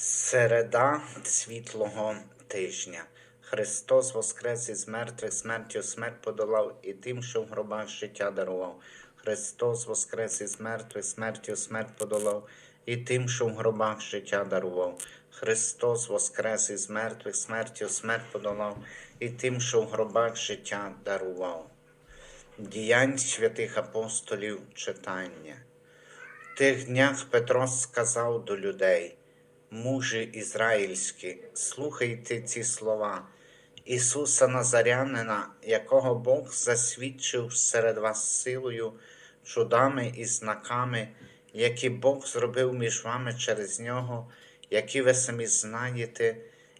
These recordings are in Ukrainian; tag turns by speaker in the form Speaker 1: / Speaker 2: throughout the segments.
Speaker 1: Середа світлого тижня. Христос воскрес із мертвих, смертю смерть подолав і тим, що в гробах життя дарував. Христос воскрес із мертвих, смертю смерть подолав і тим, що в гробах життя дарував. Христос воскрес із мертвих, смертю смерть подолав і тим, що в гробах життя дарував. Діянь святих апостолів читання. В тих днях Петро сказав до людей, мужі ізраїльські, слухайте ці слова. Ісуса Назарянина, якого Бог засвідчив серед вас силою, чудами і знаками, які Бог зробив між вами через нього, які ви самі знаєте,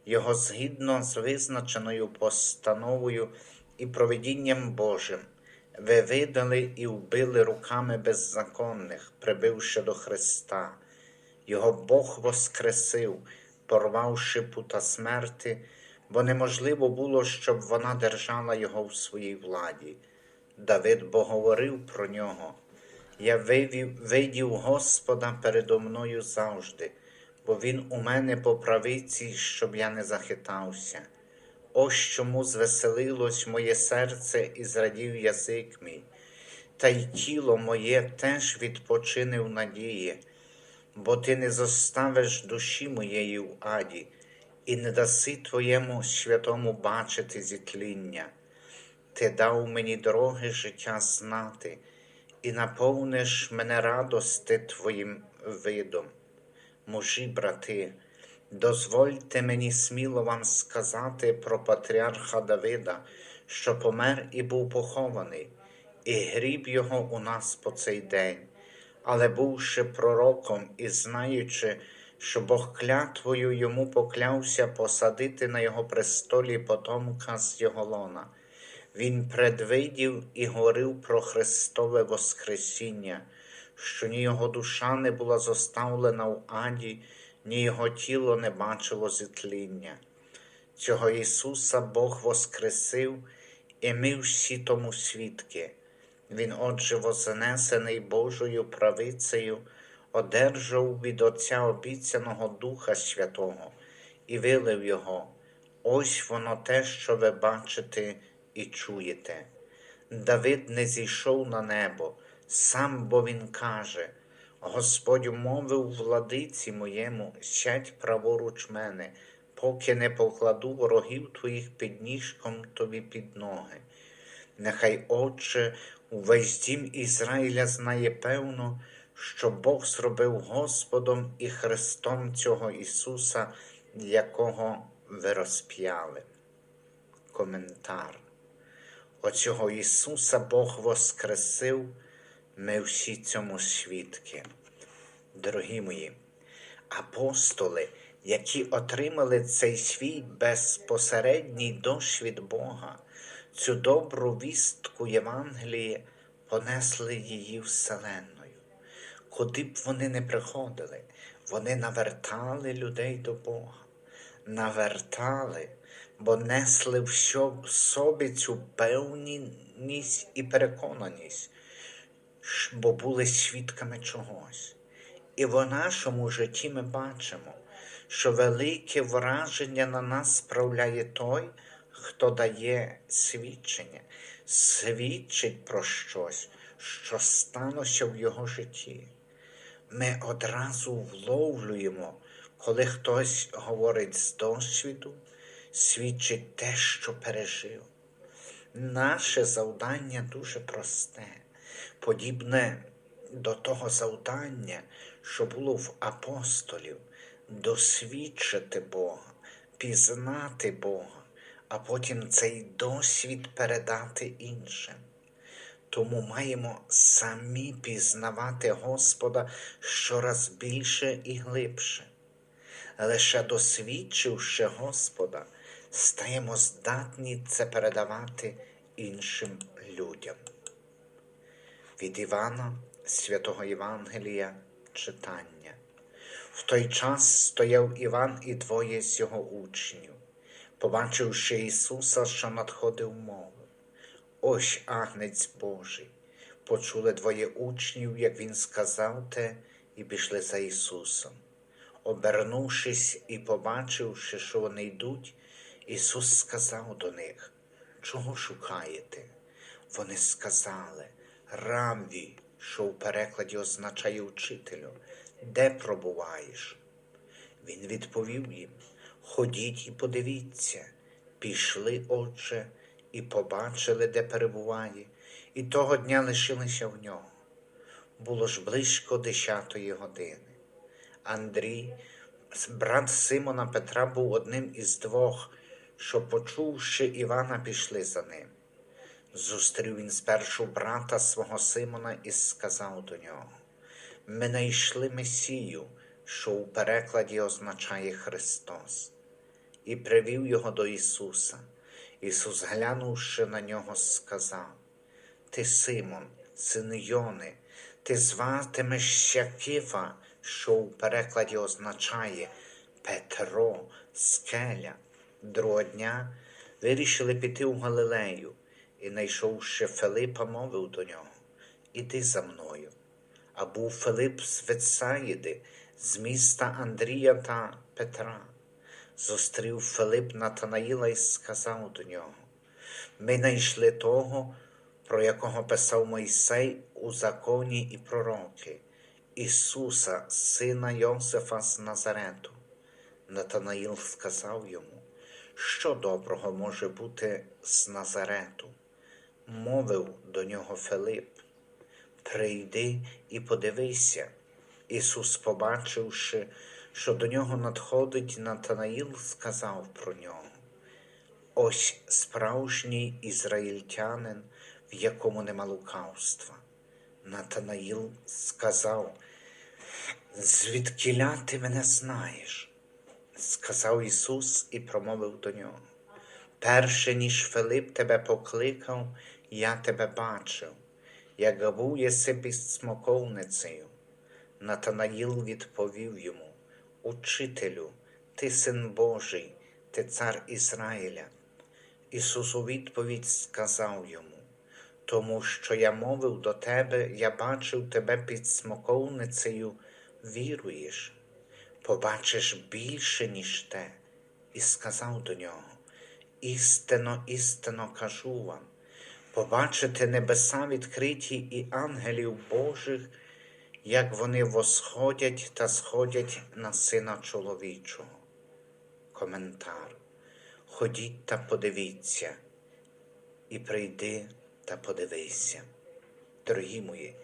Speaker 1: Його згідно з визначеною постановою і провидінням Божим. Ви видали і вбили руками беззаконних, прибивши до Христа. Його Бог воскресив, порвавши пута смерти, бо неможливо було, щоб вона держала його в своїй владі. Давид бо говорив про нього. Я видів Господа передо мною завжди, бо Він у мене по правиці, щоб я не захитався. Ось чому звеселилось моє серце і зрадів язик мій, та й тіло моє теж відпочинив надії, бо ти не зоставиш душі моєї в аді, і не даси твоєму святому бачити зітління. Ти дав мені дороги життя знати, і наповниш мене радости Твоїм видом. Мужі, брати, дозвольте мені сміло вам сказати про патріарха Давида, що помер і був похований, і гріб його у нас по цей день, але бувши пророком і знаючи, що Бог клятвою йому поклявся посадити на його престолі потомка з його лона. Він предвидів і говорив про Христове Воскресіння, що ні його душа не була зоставлена в аді, ні його тіло не бачило зітління. Цього Ісуса Бог воскресив, і ми всі тому свідки. Він, отже, вознесений Божою правицею, одержав від Отця обіцяного Духа Святого і вилив Його. Ось воно те, що ви бачите і чуєте. Давид не зійшов на небо, сам бо він каже: Господь мовив владиці моєму, сядь праворуч мене, поки не покладу ворогів твоїх під ніжком тобі під ноги. Нехай, Отче, увесь дім Ізраїля знає певно, що Бог зробив Господом і Христом цього Ісуса, якого ви розп'яли. Коментар. Оцього Ісуса Бог воскресив, ми всі цьому свідки. Дорогі мої, апостоли, які отримали цей свій безпосередній досвід Бога, цю добру вістку Євангелії, понесли її вселенною. Куди б вони не приходили, вони навертали людей до Бога, навертали, бо несли в собі цю певність і переконаність, бо були свідками чогось. І в нашому житті ми бачимо, що велике враження на нас справляє той, хто дає свідчення, свідчить про щось, що сталося в його житті. Ми одразу вловлюємо, коли хтось говорить з досвіду, свідчить те, що пережив. Наше завдання дуже просте, подібне до того завдання, що було в апостолів, досвідчити Бога, пізнати Бога, а потім цей досвід передати іншим. Тому маємо самі пізнавати Господа щораз більше і глибше. Лише досвідчивши Господа, стаємо здатні це передавати іншим людям. Від Івана, святого Євангелія, читання. В той час стояв Іван і двоє з його учнів, побачивши Ісуса, що надходив мову. Ось агнець Божий. Почули двоє учнів, як Він сказав те, і пішли за Ісусом. Обернувшись і побачивши, що вони йдуть, Ісус сказав до них, чого шукаєте? Вони сказали, Рамві, що в перекладі означає учителю, де пробуваєш? Він відповів їм, ходіть і подивіться. Пішли, отже, і побачили, де перебуває, і того дня лишилися в нього. Було ж близько десятої години. Андрій, брат Симона Петра, був одним із двох, що, почувши Івана, пішли за ним. Зустрів він спершу брата свого Симона і сказав до нього: Ми знайшли Месію, що у перекладі означає Христос, і привів його до Ісуса. Ісус, глянувши на нього, сказав: Ти, Симон, син Йони, ти зватимешся Кифа, що у перекладі означає Петро, скеля. Другого дня вирішили піти у Галилею, і, знайшовши Филипа, мовив до нього: Іди за мною. А був Филип з Вецаїди, з міста Андрія та Петра. Зустрів Филип Натанаїла і сказав до нього: Ми знайшли того, про якого писав Мойсей у законі і пророки, Ісуса, сина Йосифа з Назарету. Натанаїл сказав йому, що доброго може бути з Назарету. Мовив до нього Филип, прийди і подивися. Ісус, побачивши, що до нього надходить Натанаїл, сказав про нього. Ось справжній ізраїльтянин, в якому нема лукавства. Натанаїл сказав, звідкіля ти мене знаєш? Сказав Ісус і промовив до нього. Перше, ніж Филип тебе покликав, я тебе бачив, як був єси під смоковницею. Натанаїл відповів йому, Учителю, ти син Божий, ти цар Ізраїля. Ісус у відповідь сказав йому, тому що я мовив до тебе, я бачив тебе під смоковницею, віруєш, побачиш більше, ніж те, і сказав до нього, істинно, істинно кажу вам, побачите небеса відкриті і ангелів Божих, як вони восходять та сходять на сина чоловічого. Коментар. Ходіть та подивіться, і прийди та подивися. Дорогі мої,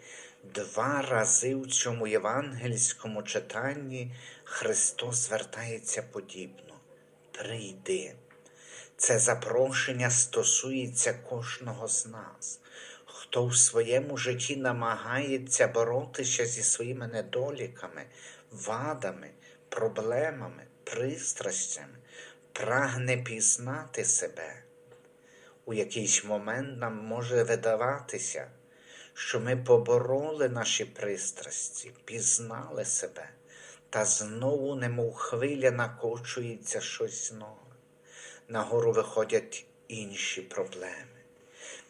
Speaker 1: два рази в цьому євангельському читанні Христос звертається подібно. Прийди. Це запрошення стосується кожного з нас, хто в своєму житті намагається боротися зі своїми недоліками, вадами, проблемами, пристрастями, прагне пізнати себе. У якийсь момент нам може видаватися, що ми побороли наші пристрасті, пізнали себе, та знову, немов хвиля, накочується щось нове. Нагору виходять інші проблеми.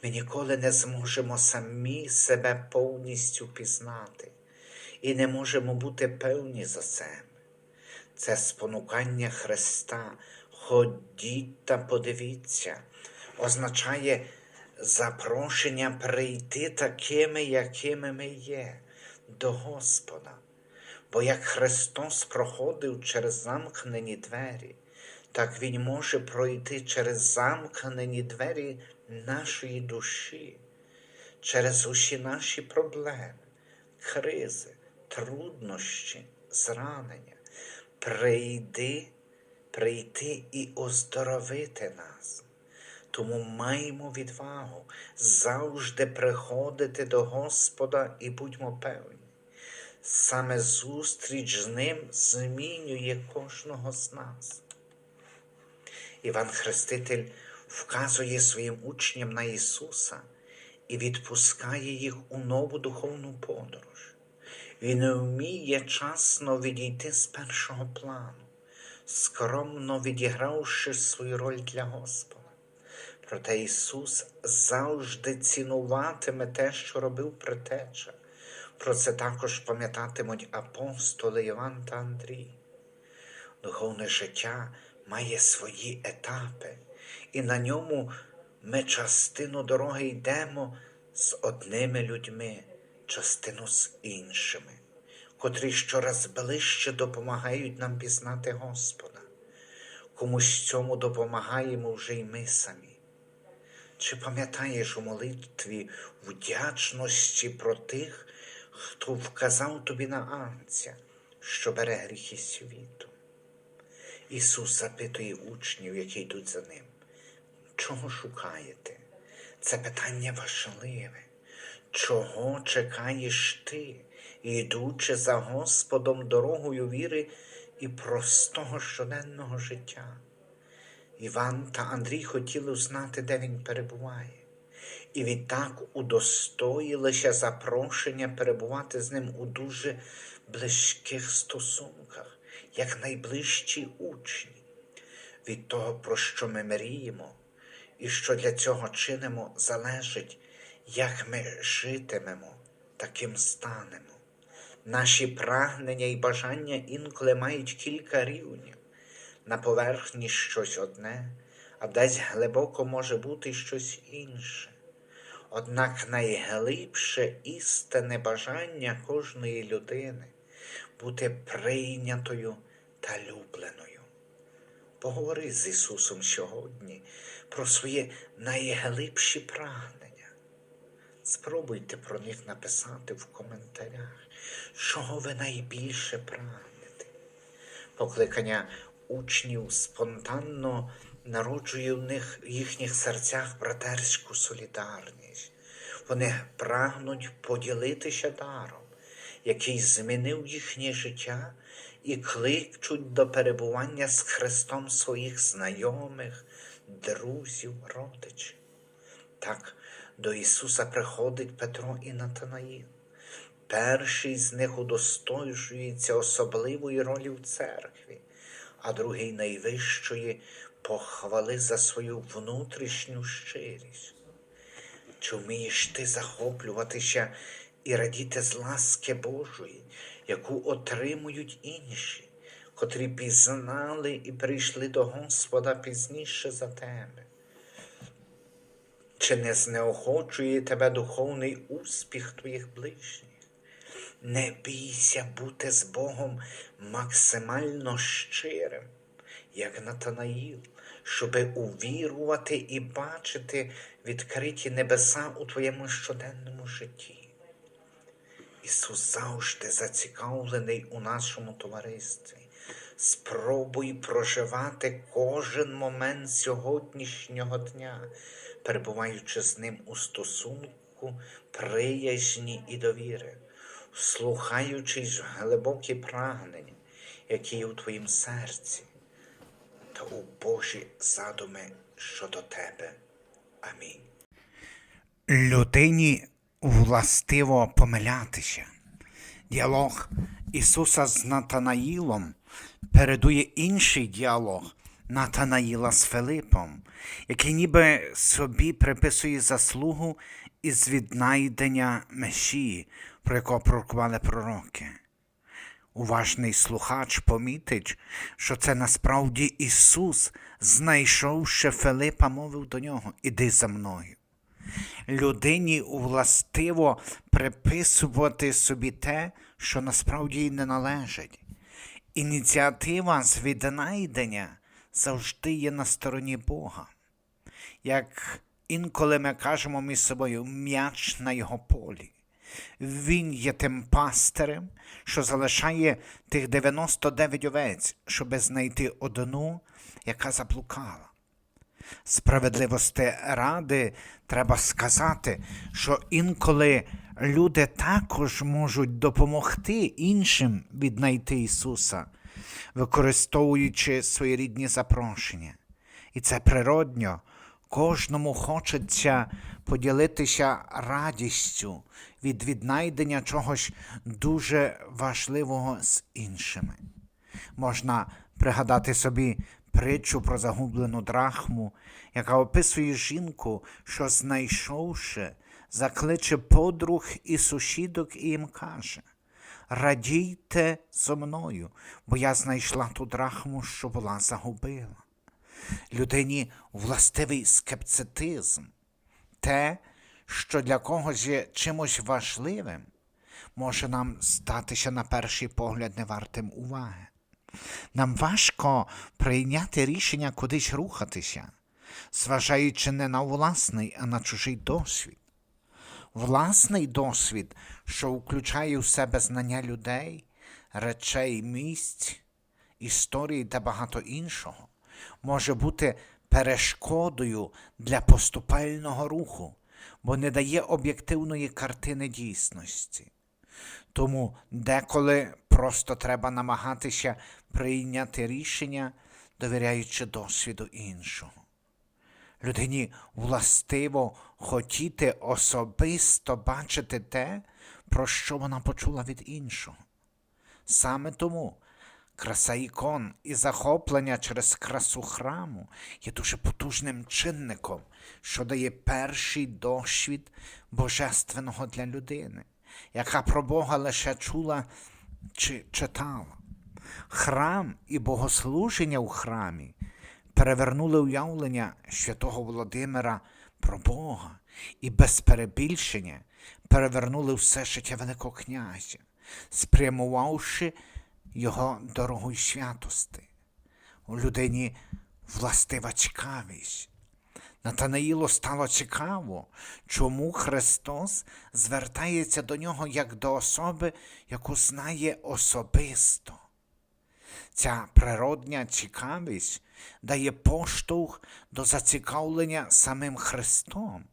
Speaker 1: Ми ніколи не зможемо самі себе повністю пізнати і не можемо бути певні за себе. Це спонукання Христа, ходіть та подивіться, означає запрошення прийти такими, якими ми є, до Господа. Бо як Христос проходив через замкнені двері, так Він може пройти через замкнені двері нашої душі, через усі наші проблеми, кризи, труднощі, зранення. Прийди, прийти і оздоровити нас. Тому маємо відвагу завжди приходити до Господа і будьмо певні. Саме зустріч з Ним змінює кожного з нас. Іван Хреститель вказує своїм учням на Ісуса і відпускає їх у нову духовну подорож. Він вміє часно відійти з першого плану, скромно відігравши свою роль для Господа. Проте Ісус завжди цінуватиме те, що робив притеча. Про це також пам'ятатимуть апостоли Іван та Андрій. Духовне життя має свої етапи, і на ньому ми частину дороги йдемо з одними людьми, частину з іншими, котрі щораз ближче допомагають нам пізнати Господа. Комусь цьому допомагаємо вже й ми самі. Чи пам'ятаєш у молитві вдячності про тих, хто вказав тобі на анця, що бере гріхи світу? Ісус запитує учнів, які йдуть за ним. Чого шукаєте? Це питання важливе. Чого чекаєш ти, йдучи за Господом дорогою віри і простого щоденного життя? Іван та Андрій хотіли знати, де він перебуває, і відтак удостоїлися запрошення перебувати з ним у дуже близьких стосунках, як найближчі учні. Від того, про що ми мріємо, і що для цього чинимо, залежить, як ми житимемо, таким станемо. Наші прагнення і бажання інколи мають кілька рівнів. На поверхні щось одне, а десь глибоко може бути щось інше. Однак найглибше істинне бажання кожної людини бути прийнятою та любленою. Поговори з Ісусом сьогодні про свої найглибші прагнення. Спробуйте про них написати в коментарях, чого ви найбільше прагнете. Покликання учнів спонтанно народжує в них в їхніх серцях братерську солідарність. Вони прагнуть поділитися даром, який змінив їхнє життя, і кличуть до перебування з Христом своїх знайомих, друзів, родичів. Так до Ісуса приходить Петро і Натанаїл. Перший з них удостоюється особливої ролі в церкві, а другий найвищої похвали за свою внутрішню щирість. Чи вмієш ти захоплюватися і радіти з ласки Божої, яку отримують інші, котрі пізнали і прийшли до Господа пізніше за тебе? Чи не знеохочує тебе духовний успіх твоїх ближніх? Не бійся бути з Богом максимально щирим, як Натанаїл, щоби увірувати і бачити відкриті небеса у твоєму щоденному житті. Ісус завжди зацікавлений у нашому товаристві. Спробуй проживати кожен момент сьогоднішнього дня, перебуваючи з ним у стосунку, приязні і довіри, слухаючись глибокі прагнення, які є у твоїм серці, та у Божі задуми щодо тебе. Амінь. Людині властиво помилятися. Діалог Ісуса з Натанаїлом передує інший діалог Натанаїла з Филипом, який ніби собі приписує заслугу із віднайдення Месії, про якого пророкували пророки. Уважний слухач помітить, що це насправді Ісус, знайшовши Филипа, мовив до нього Іди за мною. Людині властиво приписувати собі те, що насправді їй не належить. Ініціатива з віднайдення завжди є на стороні Бога. Як інколи ми кажемо між собою м'яч на його полі. Він є тим пастирем, що залишає тих 99 овець, щоби знайти одну, яка заблукала. Справедливості ради треба сказати, що інколи люди також можуть допомогти іншим віднайти Ісуса, використовуючи свої рідні запрошення. І це природньо. Кожному хочеться поділитися радістю від віднайдення чогось дуже важливого з іншими. Можна пригадати собі притчу про загублену драхму, яка описує жінку, що, знайшовши, закличе подруг і сусідок і їм каже: радійте зо мною, бо я знайшла ту драхму, що була загубила. Людині властивий скепцитизм, те, що для когось є чимось важливим, може нам статися на перший погляд невартим уваги. Нам важко прийняти рішення кудись рухатися, зважаючи не на власний, а на чужий досвід. Власний досвід, що включає в себе знання людей, речей, місць, історії та багато іншого, може бути перешкодою для поступального руху, бо не дає об'єктивної картини дійсності. Тому деколи просто треба намагатися прийняти рішення, довіряючи досвіду іншого. Людині властиво хотіти особисто бачити те, про що вона почула від іншого. Саме тому краса ікон і захоплення через красу храму є дуже потужним чинником, що дає перший досвід божественного для людини, яка про Бога лише чула чи читала. Храм і богослуження у храмі перевернули уявлення святого Володимира про Бога і без перебільшення перевернули все життя Великого князя, спрямувавши його дорогу й святости. У людині властива цікавість. Натанаїлу стало цікаво, чому Христос звертається до нього як до особи, яку знає особисто. Ця природня цікавість дає поштовх до зацікавлення самим Христом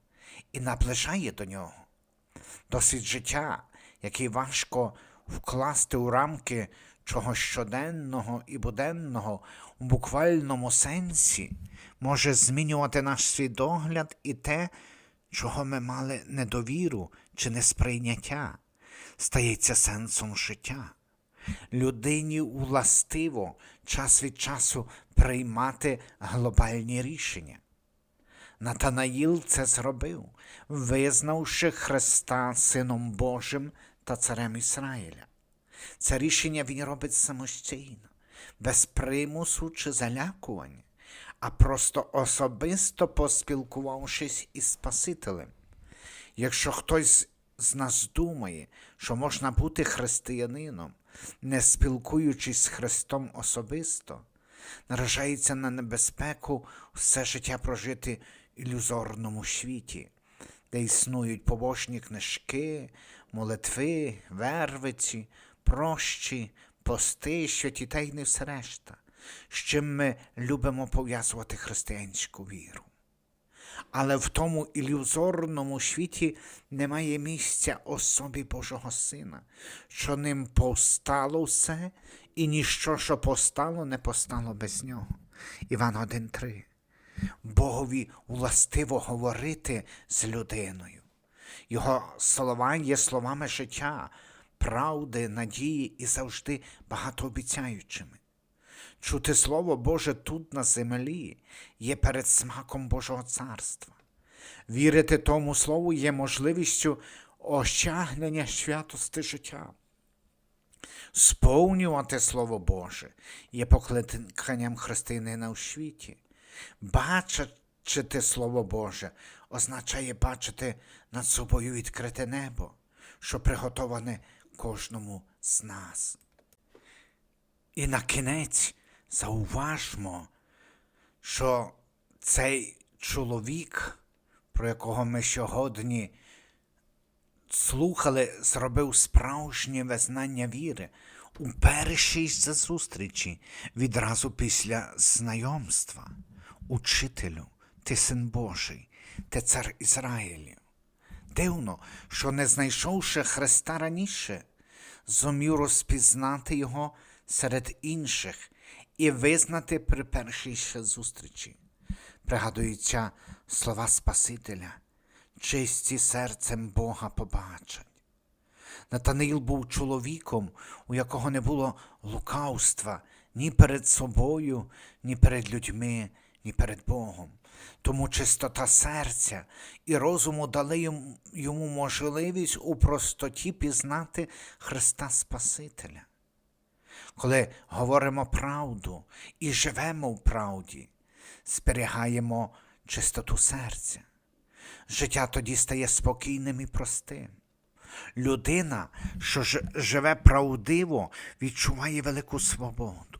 Speaker 1: і наближає до нього. Досвід життя, який важко вкласти у рамки чогось щоденного і буденного у буквальному сенсі, може змінювати наш свідогляд і те, чого ми мали недовіру чи несприйняття, стається сенсом життя. Людині властиво час від часу приймати глобальні рішення. Натанаїл це зробив, визнавши Христа Сином Божим та Царем Ізраїля. Це рішення він робить самостійно, без примусу чи залякування, а просто особисто поспілкувавшись із Спасителем. Якщо хтось з нас думає, що можна бути християнином, не спілкуючись з Христом особисто, наражається на небезпеку все життя прожити в ілюзорному світі, де існують побожні книжки, молитви, вервиці, прощі, пости, що та й не все решта, з чим ми любимо пов'язувати християнську віру. Але в тому ілюзорному світі немає місця особі Божого Сина, що ним постало все, і ніщо, що постало, не постало без нього. Іван 1.3. Богові властиво говорити з людиною. Його слова є словами життя, правди, надії і завжди багатообіцяючими. Чути Слово Боже тут на землі є перед смаком Божого царства. Вірити тому Слову є можливістю ощагнення святости життя. Сповнювати Слово Боже є покликанням християнина у світі. Бачити Слово Боже означає бачити над собою відкрите небо, що приготоване кожному з нас. І на кінець зауважмо, що цей чоловік, про якого ми сьогодні слухали, зробив справжнє визнання віри у першій же зустрічі відразу після знайомства. Учителю, ти син Божий, ти цар Ізраїлів. Дивно, що не знайшовши Христа раніше, зумів розпізнати його серед інших і визнати при першій ще зустрічі. Пригадуються слова Спасителя, чисті серцем Бога побачать. Натаниїл був чоловіком, у якого не було лукавства ні перед собою, ні перед людьми, ні перед Богом.
Speaker 2: Тому чистота серця і розуму дали йому можливість у простоті пізнати Христа Спасителя. Коли говоримо правду і живемо в правді, зберігаємо чистоту серця. Життя тоді стає спокійним і простим. Людина, що живе правдиво, відчуває велику свободу.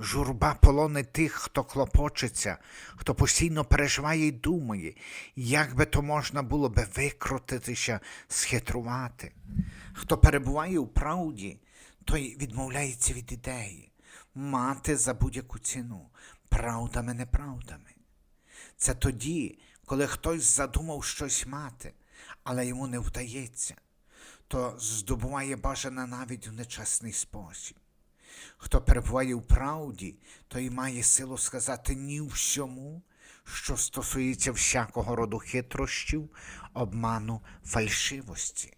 Speaker 2: Журба полонить тих, хто клопочеться, хто постійно переживає і думає, як би то можна було би викрутитися, схитрувати. Хто перебуває у правді, той відмовляється від ідеї, мати за будь-яку ціну, правдами, неправдами. Це тоді, коли хтось задумав щось мати, але йому не вдається, то здобуває бажане навіть в нечесний спосіб. Хто перебуває у правді, той має силу сказати ні всьому, що стосується всякого роду хитрощів, обману, фальшивості.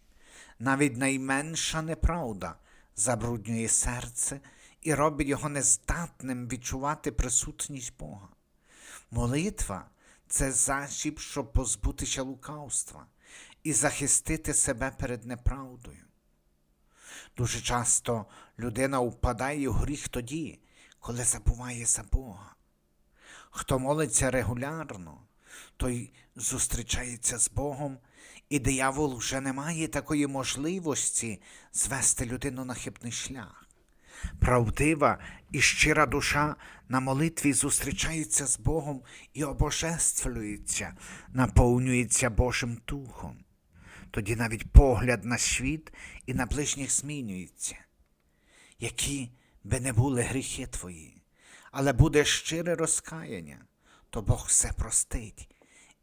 Speaker 2: Навіть найменша неправда забруднює серце і робить його нездатним відчувати присутність Бога. Молитва це засіб, щоб позбутися лукавства і захистити себе перед неправдою. Дуже часто людина впадає в гріх тоді, коли забуває за Бога. Хто молиться регулярно, той зустрічається з Богом, і диявол вже не має такої можливості звести людину на хибний шлях. Правдива і щира душа на молитві зустрічається з Богом і обожествлюється, наповнюється Божим Духом. Тоді навіть погляд на світ і на ближніх змінюється. Які би не були гріхи твої, але буде щире розкаяння, то Бог все простить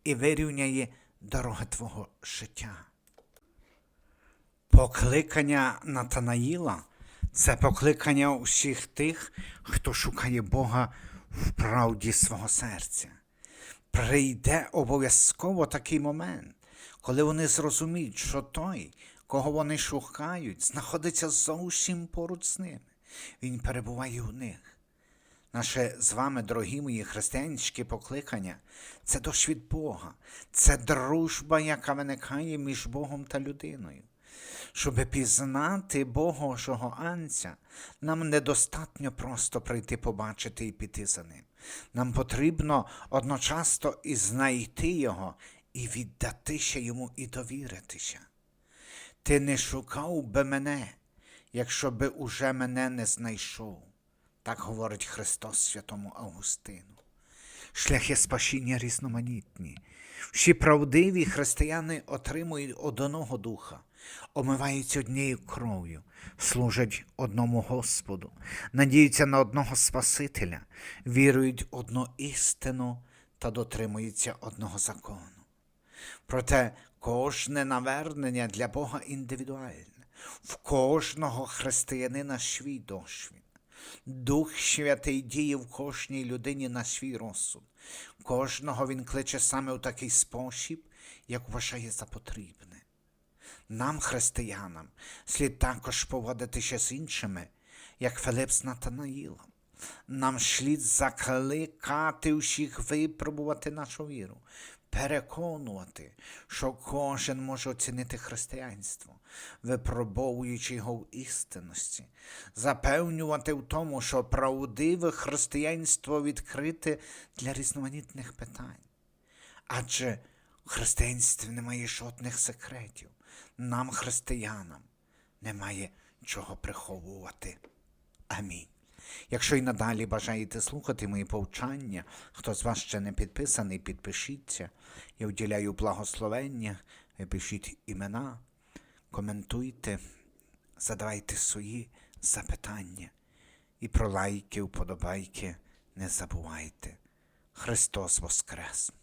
Speaker 2: і вирівняє дороги твого життя. Покликання Натанаїла це покликання усіх тих, хто шукає Бога в правді свого серця. Прийде обов'язково такий момент, коли вони зрозуміють, що той, кого вони шукають, знаходиться зовсім поруч з ними. Він перебуває у них. Наше з вами, дорогі мої християнські покликання, це досвід Бога, це дружба, яка виникає між Богом та людиною. Щоб пізнати Божого анця, нам недостатньо просто прийти побачити і піти за ним. Нам потрібно одночасно і знайти його, і віддатися йому і довіритися. Ти не шукав би мене, якщо би уже мене не знайшов. Так говорить Христос святому Августину. Шляхи спасіння різноманітні. Всі правдиві християни отримують одного духа, омиваються однією кров'ю, служать одному Господу, надіються на одного Спасителя, вірують одну істину та дотримуються одного закону. Проте кожне навернення для Бога індивідуальне, в кожного християнина свій досвід. Дух Святий діє в кожній людині на свій розсуд. Кожного він кличе саме у такий спосіб, як вважає за потрібне. Нам, християнам, слід також поводитися з іншими, як Филип з Натанаїлом. Нам слід закликати всіх випробувати нашу віру, переконувати, що кожен може оцінити християнство, випробовуючи його в істинності, запевнювати в тому, що правдиве християнство відкрите для різноманітних питань. Адже в християнстві немає жодних секретів. Нам, християнам, немає чого приховувати. Амінь. Якщо й надалі бажаєте слухати мої повчання, хто з вас ще не підписаний, підпишіться. Я вділяю благословення, пишіть імена, коментуйте, задавайте свої запитання. І про лайки, вподобайки не забувайте. Христос Воскрес!